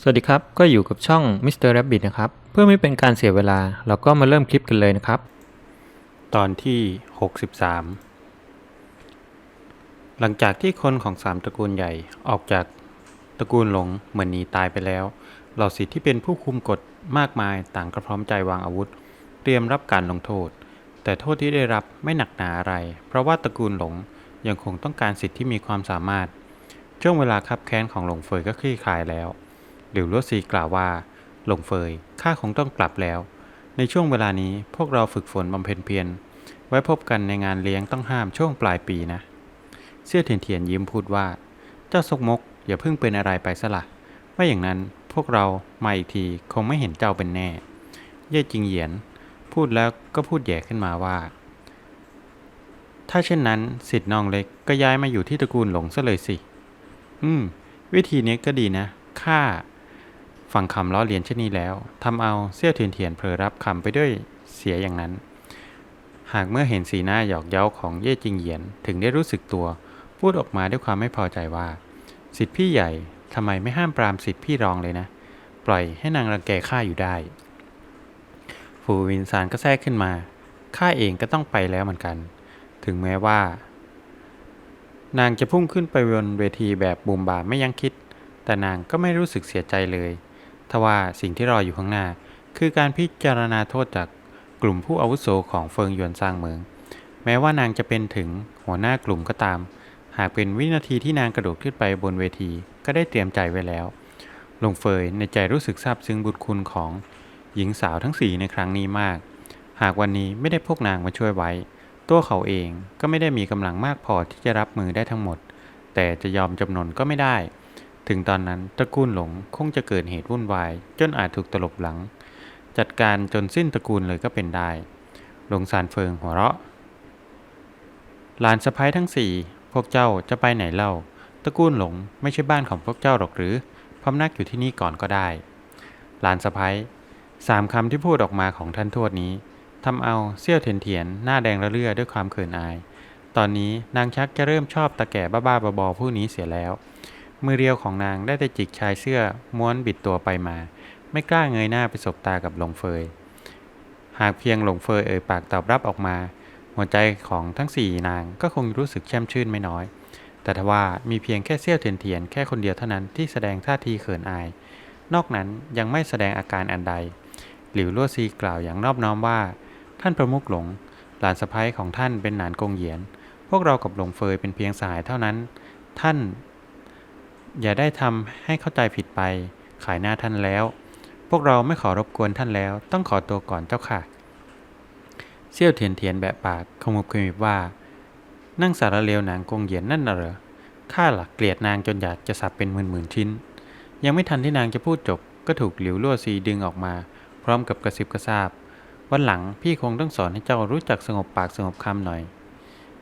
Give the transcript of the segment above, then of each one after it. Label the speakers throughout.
Speaker 1: สวัสดีครับ ก็อยู่กับช่อง Mr. Rabbit นะครับ เพื่อไม่เป็นการเสียเวลา เราก็มาเริ่มคลิปกันเลยนะครับ ตอนที่ 63 หลังจากที่คนของสามตระกูลใหญ่ออกจากตระกูลหลงเหมือนหนีตายไปแล้ว เหล่าสิทธิ์ที่เป็นผู้คุมกฎมากมายต่างก็พร้อมใจวางอาวุธ เตรียมรับการลงโทษ แต่โทษที่ได้รับไม่หนักหนาอะไร เพราะว่าตระกูลหลงยังคงต้องการสิทธิ์ที่มีความสามารถ ช่วงเวลาคับแค้นของหลงเฟยก็คลี่คลายแล้ว หลิวลัวซีกล่าวว่าหลงเฟยข้าคงต้องกลับแล้ว ในช่วงเวลานี้พวกเราฝึกฝนบำเพ็ญเพียรไว้พบกันในงานเลี้ยงต้องห้ามช่วงปลายปีนะ เสี่ยเทียนเทียนยิ้มพูดว่า เจ้าสกมกอย่าเพิ่งเป็นอะไรไปซะละไม่อย่างนั้นพวกเรามาอีกทีคงไม่เห็นเจ้าเป็นแน่ เย่จิงเหยียน พูดแล้วก็พูดแย่ขึ้นมาว่า ถ้าเช่นนั้นสิทธิ์น้องเล็กก็ย้ายมาอยู่ที่ตระกูลหลงซะเลยสิ อืม วิธีนี้ก็ดีนะข้า ฟังคำล้อเลียนเช่นนี้แล้วทำเอาเซี่ยวเทียนเทียนเผลอรับคำไปด้วยเสียอย่างนั้น หากเมื่อเห็นสีหน้าหยอกเย้าของเย่จิงเหยียนถึงได้รู้สึกตัว พูดออกมาด้วยความไม่พอใจว่าสิทธิพี่ใหญ่ทำไมไม่ห้ามปรามสิทธิพี่รองเลยนะ ปล่อยให้นางรังแกข้าอยู่ได้ ฟูวินซานก็แทรกขึ้นมาข้าเองก็ต้องไปแล้วเหมือนกัน ถึงแม้ว่า นางจะพุ่งขึ้นไปบนเวทีแบบบูมบามไม่ยั้งคิด แต่นางก็ไม่รู้สึกเสียใจเลย ทว่าสิ่งที่รออยู่ข้างหน้า คือการพิจารณาโทษจากกลุ่มผู้อาวุโสของเฟิงหยวนซางเหมือง แม้ว่านางจะเป็นถึงหัวหน้ากลุ่มก็ตาม หากเป็นวินาทีที่นางกระโดดขึ้นไปบนเวที ก็ได้เตรียมใจไว้แล้ว ลงเฟยในใจรู้สึกซาบซึ้งบุญคุณของหญิงสาวทั้งสี่ในครั้งนี้มาก หากวันนี้ไม่ได้พวกนางมาช่วยไว้ ตัวเขาเองก็ไม่ได้มีกำลังมากพอที่จะรับมือได้ทั้งหมด แต่จะยอมจำนนก็ไม่ได้ ถึงตอนนั้นตระกูลหลงคงจะเกิดเหตุวุ่นวาย จนอาจถูกตลบหลัง จัดการจนสิ้นตระกูลเลยก็เป็นได้ หลงสารเฟิงหัวเราะ หลานสะพ้ายทั้งสี่พวกเจ้าจะไปไหนเล่า ตระกูลหลงไม่ใช่บ้านของพวกเจ้าหรอกหรือพำนักอยู่ที่นี่ก่อนก็ได้ หลานสะพ้ายสามคำที่พูดออกมาของท่านทวดนี้ทำเอาเซี่ยวเทียนเทียนหน้าแดงระเรื่อด้วยความเขินอาย ตอนนี้นางชักจะเริ่มชอบตาแก่บ้าๆบอๆผู้นี้เสียแล้ว มือเรียวของนางได้แต่จิกชายเสื้อม้วนบิดตัวไปมา ไม่กล้าเงยหน้าไปสบตากับหลงเฟย หากเพียงหลงเฟยเอ่ยปากตอบรับออกมา หัวใจของทั้งสี่นางก็คงรู้สึกแช่มชื่นไม่น้อย แต่ทว่ามีเพียงแค่เซี่ยวเทียนเทียนแค่คนเดียวเท่านั้นที่แสดงท่าทีเขินอาย นอกนั้นยังไม่แสดงอาการอันใด หลิวลั่วซีกล่าวอย่างนอบน้อมว่า ท่านประมุขหลง หลานสะพ้ยของท่านเป็นหนานกงเหยียน พวกเรากับหลงเฟยเป็นเพียงสายเท่านั้น ท่าน อย่าได้ทำให้เข้าใจผิดไป ขายหน้าท่านแล้ว พวกเราไม่ขอรบกวนท่านแล้ว ต้องขอตัวก่อนเจ้าค่ะ เซี่ยวเทียนเทียนแบะปากขมุบขมิบว่า นั่งสารเลวหนางกงเหยียนนั่นน่ะเหรอข้าหลักเกลียดนางจนอยากจะสับเป็นหมื่นๆชิ้น ยังไม่ทันที่นางจะพูดจบ ก็ถูกหลิวลั่วซีดึงออกมา พร้อมกับกระซิบกระซาบ วันหลังพี่คงต้องสอนให้เจ้ารู้จักสงบปากสงบคำหน่อย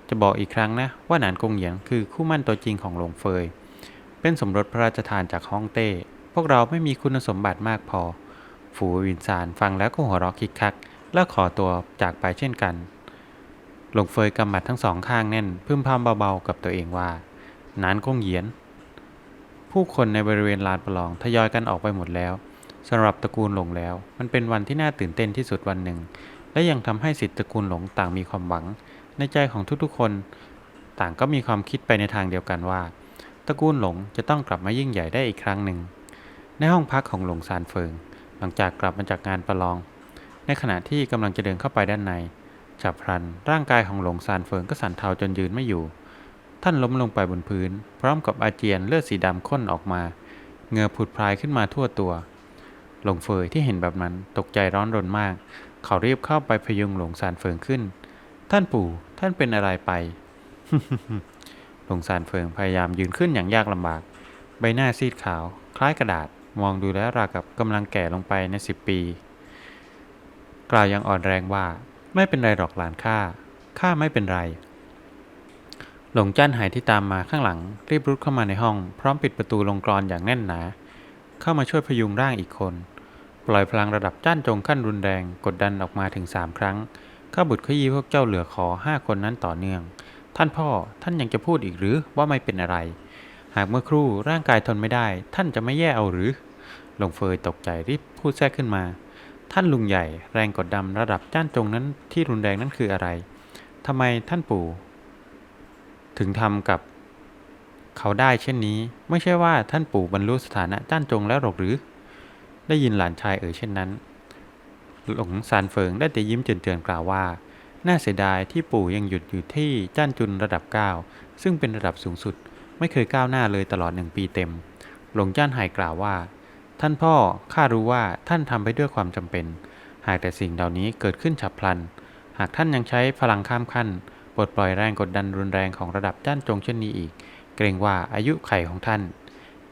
Speaker 1: จะบอกอีกครั้งนะ ว่าหนานกงเหยียนคือคู่มั่นตัวจริงของหลงเฟย เป็นสมรสพระราชทานจากฮ่องเต้ พวกเราไม่มีคุณสมบัติมากพอ ฝูวินซานฟังแล้วก็หัวเราะคิกคัก แล้วขอตัวจากไปเช่นกัน หลงเฟยกำหมัดทั้งสองข้างแน่น พึมพำเบาๆกับตัวเองว่านานกงเหยียน ผู้คนในบริเวณลานประลองทยอยกันออกไปหมดแล้วสำหรับตระกูลหลงแล้ว มันเป็นวันที่น่าตื่นเต้นที่สุดวันหนึ่ง และยังทำให้สิทธิตระกูลหลงต่างมีความหวัง ในใจของทุกๆคน ต่างก็มีความคิดไปในทางเดียวกันว่า ตระกูลหลงจะต้องกลับมายิ่งใหญ่ได้อีกครั้งหนึ่ง ในห้องพักของหลงซานเฟิง หลังจากกลับมาจากงานประลอง ในขณะที่กำลังจะเดินเข้าไปด้านในฉับพลัน ร่างกายของหลงซานเฟิงก็สั่นเทาจนยืนไม่อยู่ ท่านล้มลงไปบนพื้น พร้อมกับอาเจียนเลือดสีดำข้นออกมาเงือผุดพรายขึ้นมาทั่วตัว หลงเฟยที่เห็นแบบนั้นตกใจร้อนรนมาก เขารีบเข้าไปพยุงหลงซานเฟิงขึ้น ท่านปู่ท่านเป็นอะไรไป หลงซานเฟิงพยายามยืนขึ้นอย่างยากลำบาก ใบหน้าซีดขาว คล้ายกระดาษ มองดูแล้วราวกับกำลังแก่ลงไปในสิบปี กล่าวยังอ่อนแรงว่าไม่เป็นไรหรอกหลานข้า ข้าไม่เป็นไร หลงจ้านหายที่ตามมาข้างหลัง รีบรุดเข้ามาในห้อง พร้อมปิดประตูลงกรอนอย่างแน่นหนา เข้ามาช่วยพยุงร่างอีกคน ปล่อยพลังระดับจ้านจงขั้นรุนแรง กดดันออกมาถึงสามครั้ง ข้าบุตรขยี้พวกเจ้าเหลือขอห้าคนนั้นต่อเนื่อง ท่านพ่อท่านยังจะพูดอีกหรือว่าไม่เป็นอะไร หากเมื่อครู่ร่างกายทนไม่ได้ ท่านจะไม่แย่เอาหรือหลงเฟยตกใจรีบพูดแทรกขึ้นมา ท่านลุงใหญ่แรงกดดันระดับจ้านจงนั้นที่รุนแรงนั้นคืออะไรทำไมท่านปู่ ถึงทำกับ เขาได้เช่นนี้ ไม่ใช่ว่าท่านปู่บรรลุสถานะจ้านจงแล้วหรอกหรือ ได้ยินหลานชายเอ่ยเช่นนั้น หลงซานเฟิงได้แต่ยิ้มเจือนๆกล่าวว่า น่าเสียดายที่ปู่ยังหยุดอยู่ที่จ้านจุนระดับ 9 ซึ่งเป็นระดับสูงสุด ไม่เคยก้าวหน้าเลยตลอดหนึ่งปีเต็ม หลงจ้านไห่กล่าวว่า ท่านพ่อข้ารู้ว่าท่านทำไปด้วยความจำเป็น หากแต่สิ่งเหล่านี้เกิดขึ้นฉับพลัน หากท่านยังใช้พลังข้ามขั้นปลดปล่อยแรงกดดันรุนแรงของระดับจ้านจงเช่นนี้อีก เกรงว่าอายุไขของท่าน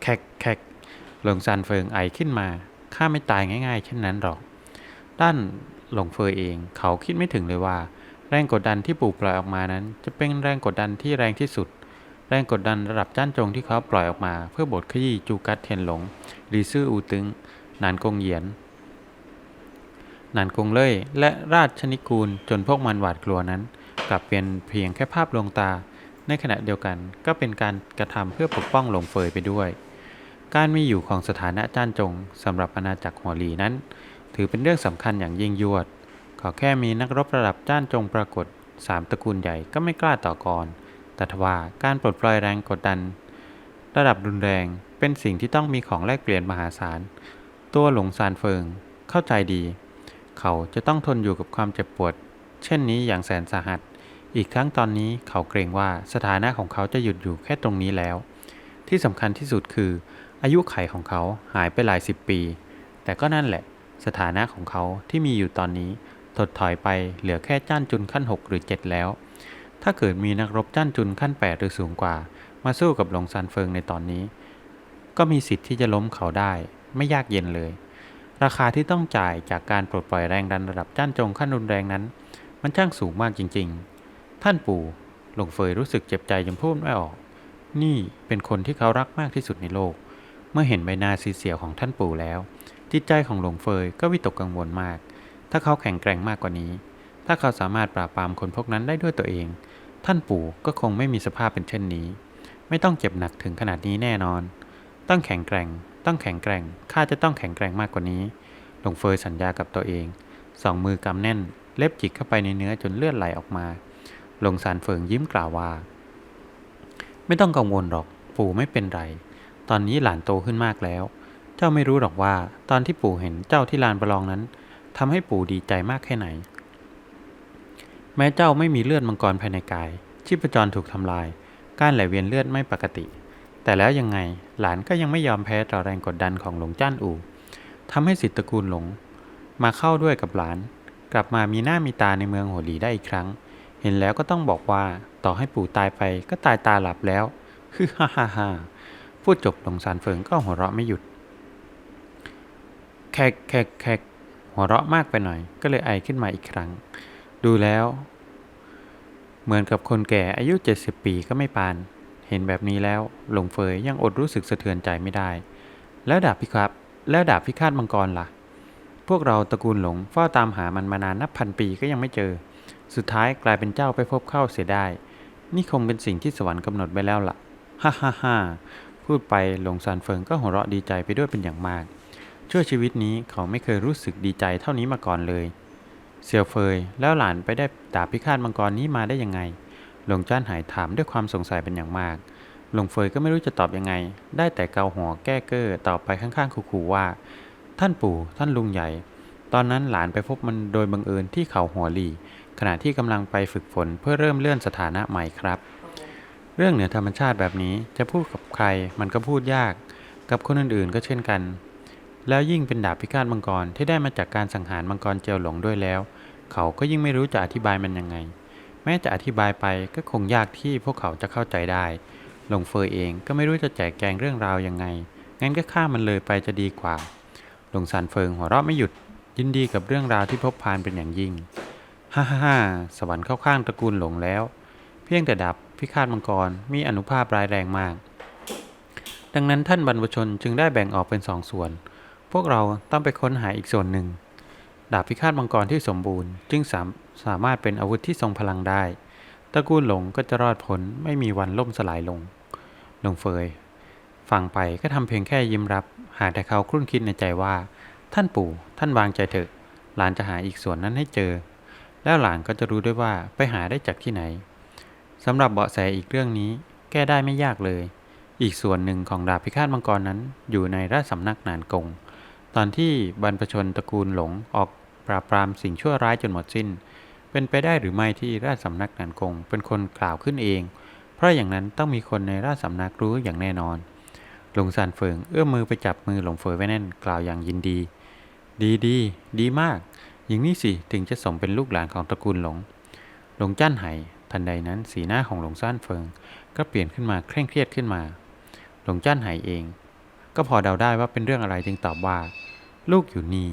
Speaker 1: แคกแคกหลงซานเฟิงไอขึ้นมาข้าไม่ตายง่าย ๆ เช่นนั้นหรอก ด้านหลงเฟยเองเขาคิดไม่ถึงเลยว่า แรงกดดันที่ปู่ปล่อยออกมานั้น จะเป็นแรงกดดันที่แรงที่สุด แรงกดดันระดับจ้านจงที่เขาปล่อยออกมา เพื่อบทขยี้จูกัดเทียนหลงรีซื่ออูตึงนานกงเหยียนนานกงเล่ยและราชนิกูลจนพวกมันหวาดกลัวนั้น กลับเป็นเพียงแค่ภาพลวงตา ในขณะเดียวกันก็เป็นการกระทำเพื่อปกป้องหลงเฟยไปด้วย การมีอยู่ของสถานะจ้านจงสำหรับอาณาจักรหัวหลีนั้น ถือเป็นเรื่องสำคัญอย่างยิ่งยวด ขอแค่มีนักรบระดับจ้านจงปรากฏสามตระกูลใหญ่ก็ไม่กล้าต่อกร แต่ทว่าการปลดปล่อยแรงกดดัน ระดับรุนแรงเป็นสิ่งที่ต้องมีของแลกเปลี่ยนมหาศาล ตัวหลงซานเฟิงเข้าใจดี เขาจะต้องทนอยู่กับความเจ็บปวด เช่นนี้อย่างแสนสาหัส อีกทั้งตอนนี้เขาเกรงว่าสถานะของเขาจะหยุดอยู่แค่ตรงนี้แล้ว ที่สำคัญที่สุดคือ อายุไขของเขาหายไปหลายสิบปี แต่ก็นั่นแหละ สถานะของเขาที่มีอยู่ตอนนี้ ถดถอยไปเหลือแค่จ้านจุนขั้น 6 หรือ 7 แล้ว ถ้าเกิดมีนักรบจ้านจุนขั้น 8 หรือสูงกว่า มาสู้กับหลงซานเฟิงในตอนนี้ ก็มีสิทธิ์ที่จะล้มเขาได้ ไม่ยากเย็นเลย ราคาที่ต้องจ่ายจากการปลดปล่อยแรงดันระดับจ้านจงขั้นรุนแรงนั้น มันช่างสูงมากจริง ๆ ท่านปู่หลงเฟยรู้สึกเจ็บใจจนพูดไม่ออก นี่เป็นคนที่เขารักมากที่สุดในโลก เมื่อเห็นใบหน้าสีเสียวของท่านปู่แล้ว จิตใจของหลงเฟยก็วิตกกังวลมาก ถ้าเขาแข็งแกร่งมากกว่านี้ ถ้าเขาสามารถปราบปรามคนพวกนั้นได้ด้วยตัวเอง ท่านปู่ก็คงไม่มีสภาพเป็นเช่นนี้ ไม่ต้องเจ็บหนักถึงขนาดนี้แน่นอน ต้องแข็งแกร่ง ต้องแข็งแกร่ง ข้าจะต้องแข็งแกร่งมากกว่านี้ หลงเฟยสัญญากับตัวเอง สองมือกำแน่น เล็บจิกเข้าไปในเนื้อจนเลือดไหลออกมา หลงสารเฟิงยิ้มกล่าวว่า ไม่ต้องกังวลหรอก ปู่ไม่เป็นไร ตอนนี้หลานโตขึ้นมากแล้ว เจ้าไม่รู้หรอกว่า ตอนที่ปู่เห็นเจ้าที่ลานประลองนั้น ทำให้ปู่ดีใจมากแค่ไหน แม้เจ้าไม่มีเลือดมังกรภายในกาย ชีพจรถูกทำลาย การไหลเวียนเลือดไม่ปกติ แต่แล้วยังไงหลานก็ยังไม่ยอมแพ้ต่อแรงกดดันของหลงจ้านอู่ทำให้สิทธิตระกูลหลง มาเข้าด้วยกับหลาน กลับมามีหน้ามีตาในเมืองโหหลีได้อีกครั้ง เห็นแล้วก็ต้องบอกว่าต่อให้ปู่ตายไปก็ตายตาหลับแล้วฮึฮ่าฮ่าฮ่าพูดจบหลงซานเฟิงก็หัวเราะไม่หยุดแขกแขกแขก หัวเราะมากไปหน่อย ก็เลยไอขึ้นมาอีกครั้ง ดูแล้ว เหมือนกับคนแก่อายุ 70 ปีก็ไม่ปาน เห็นแบบนี้แล้ว หลงเฟยยังอดรู้สึกสะเทือนใจไม่ได้ แล้วดาบพิครับ แล้วดาบพิฆาตมังกรล่ะ พวกเราตระกูลหลงเฝ้าตามหามันมานานนับพันปีก็ยังไม่เจอ สุดท้ายกลายเป็นเจ้าไปพบเข้าเสียได้ นี่คงเป็นสิ่งที่สวรรค์กำหนดไว้แล้วล่ะ ฮ่าฮ่าฮ่าพูดไปหลงซานเฟิงก็หัวเราะดีใจไปด้วยเป็นอย่างมาก ชั่วชีวิตนี้เขาไม่เคยรู้สึกดีใจเท่านี้มาก่อนเลยเสี่ยวเฟยแล้วหลานไปได้ดาบพิฆาตมังกรนี้มาได้ยังไง หลงจ้านหายถามด้วยความสงสัยเป็นอย่างมาก หลงเฟยก็ไม่รู้จะตอบยังไง ได้แต่เกาหัวแก้เก้อตอบไปข้างๆขู่ๆว่า ท่านปู่ท่านลุงใหญ่ ตอนนั้นหลานไปพบมันโดยบังเอิญที่เขาหัวหลีขณะที่กำลังไปฝึกฝนเพื่อเริ่มเลื่อนสถานะใหม่ครับ เรื่องเหนือธรรมชาติแบบนี้จะพูดกับใครมันก็พูดยาก กับคนอื่นๆก็เช่นกัน แล้วยิ่งเป็นดาบพิฆาตมังกรที่ได้มาจากการสังหารมังกรเจียวหลงด้วยแล้ว เขาก็ยิ่งไม่รู้จะอธิบายมันยังไง แม้จะอธิบายไปก็คงยากที่พวกเขาจะเข้าใจได้หลงเฟยเองก็ไม่รู้จะแจกแจงเรื่องราวยังไง งั้นก็ฆ่ามันเลยไปจะดีกว่า หลงซานเฟิงหัวเราะไม่หยุด ยินดีกับเรื่องราวที่พบพานเป็นอย่างยิ่ง ฮ่าฮ่าฮ่าสวรรค์เข้าข้างตระกูลหลงแล้ว เพียงแต่ดาบพิฆาตมังกรมีอนุภาพร้ายแรงมาก ดังนั้นท่านบรรพชนจึงได้แบ่งออกเป็นสองส่วน พวกเราต้องไปค้นหาอีกส่วนหนึ่ง ดาบพิฆาตมังกรที่สมบูรณ์ จึงสามสามารถเป็นอาวุธที่ทรงพลังได้ ตระกูลหลงก็จะรอดพ้นไม่มีวันล่มสลายลง หลงเฟย ฟังไปก็ทำเพียงแค่ยิ้มรับ หากแต่เขาครุ่นคิดในใจว่า ท่านปู่ ท่านวางใจเถอะ หลานจะหาอีกส่วนนั้นให้เจอ แล้วหลานก็จะรู้ด้วยว่าไปหาได้จากที่ไหนสำหรับเบาะแสอีกเรื่องนี้ แก้ได้ไม่ยากเลย อีกส่วนหนึ่งของดาบพิฆาตมังกรนั้นอยู่ในราชสำนักนานกง ตอนที่บรรพชนตระกูลหลงออกปราบปรามสิ่งชั่วร้ายจนหมดสิ้น เป็นไปได้หรือไม่ที่ราชสำนักนานกงเป็นคนกล่าวขึ้นเอง เพราะอย่างนั้นต้องมีคนในราชสำนักรู้อย่างแน่นอน หลงซานเฟิงเอื้อมมือไปจับมือหลงเฟยไว้แน่นกล่าวอย่างยินดี ดีดีดีมาก อย่างนี้สิถึงจะสมเป็นลูกหลานของตระกูลหลง หลงจ้านไห่ทันใดนั้นสีหน้าของหลงซ่านเฟิง ก็เปลี่ยนขึ้นมาเคร่งเครียดขึ้นมา หลงจ้านไห่เอง ก็พอเดาได้ว่าเป็นเรื่องอะไรจึงตอบว่า ลูกอยู่นี่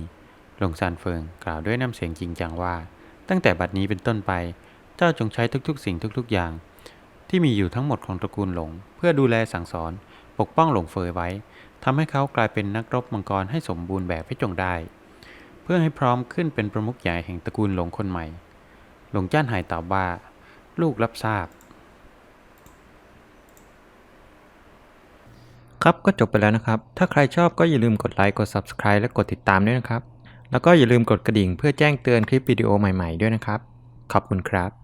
Speaker 1: หลงซานเฟิงกล่าวด้วยน้ำเสียงจริงจังว่า ตั้งแต่บัดนี้เป็นต้นไป เจ้าจงใช้ทุกๆ สิ่งทุกๆอย่าง ที่มีอยู่ทั้งหมดของตระกูลหลง เพื่อดูแลสั่งสอน ปกป้องหลงเฟยไว้ทำให้เขากลายเป็นนักรบมังกรให้สมบูรณ์แบบให้จงได้ เพื่อให้พร้อมขึ้นเป็นประมุขใหญ่แห่งตระกูลหลงคนใหม่ หลงจ้านหายตอบว่า ลูกรับทราบ
Speaker 2: ครับก็จบไปแล้วนะครับ ถ้าใครชอบก็อย่าลืมกดไลค์กด Subscribe และกดติดตามด้วยนะครับ แล้วก็อย่าลืมกดกระดิ่งเพื่อแจ้งเตือนคลิปวิดีโอใหม่ๆด้วยนะครับ ขอบคุณครับ